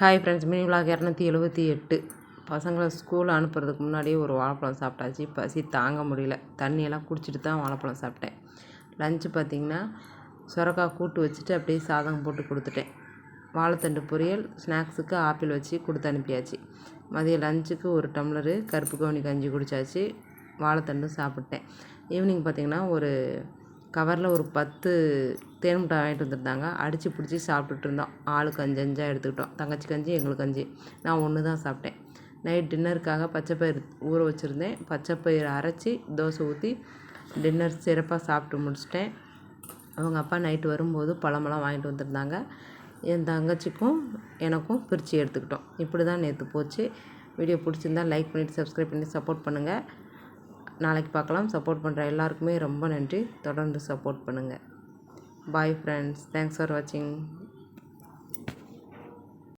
Hi friends mini vlog இரநூத்தி எழுபத்தி எட்டு. பசங்களை ஸ்கூல் அனுப்புறதுக்கு முன்னாடியே ஒரு வாழைப்பழம் சாப்பிட்டாச்சு. பசி தாங்க முடியல. தண்ணியெல்லாம் குடிச்சிட்டு தான் வாழைப்பழம் சாப்பிட்டேன். லஞ்சு பார்த்திங்கன்னா சுரக்காய் கூட்டு வச்சுட்டு அப்படியே சாதம் போட்டு கொடுத்துட்டேன். வாழைத்தண்டு பொரியல் ஸ்நாக்ஸுக்கு ஆப்பிள் வச்சு கொடுத்து அனுப்பியாச்சு. மதியம் லஞ்சுக்கு ஒரு டம்ளரு கருப்பு கவுனி கஞ்சி குடித்தாச்சு வாழைத்தண்டும் சாப்பிட்டேன். ஈவினிங் பார்த்திங்கன்னா ஒரு கவரில் ஒரு பத்து தேன் மிட்டாய் வாங்கிட்டு வந்திருந்தாங்க. அடித்து பிடிச்சி சாப்பிட்டுட்டு இருந்தோம். ஆளுக்கு அஞ்சு அஞ்சாக எடுத்துக்கிட்டோம். தங்கச்சி கஞ்சி எங்களுக்கு கஞ்சி நான் ஒன்று தான் சாப்பிட்டேன். நைட் டின்னருக்காக பச்சைப்பயிறு ஊற வச்சுருந்தேன். பச்சைப்பயிறு அரைச்சி தோசை ஊற்றி டின்னர் சிறப்பாக சாப்பிட்டு முடிச்சிட்டேன். அவங்க அப்பா நைட்டு வரும்போது பழமெல்லாம் வாங்கிட்டு வந்திருந்தாங்க. என் தங்கச்சிக்கும் எனக்கும் பிரித்து எடுத்துக்கிட்டோம். இப்படி தான் நேற்று போச்சு. வீடியோ பிடிச்சிருந்தா லைக் பண்ணிவிட்டு சப்ஸ்கிரைப் பண்ணி சப்போர்ட் பண்ணுங்கள் நாளைக்கு பார்க்கலாம். சப்போர்ட் பண்ணுற எல்லாருக்குமே ரொம்ப நன்றி. தொடர்ந்து சப்போர்ட் பண்ணுங்கள் பாய் ஃப்ரெண்ட்ஸ் தேங்க்ஸ் ஃபார் வாட்சிங்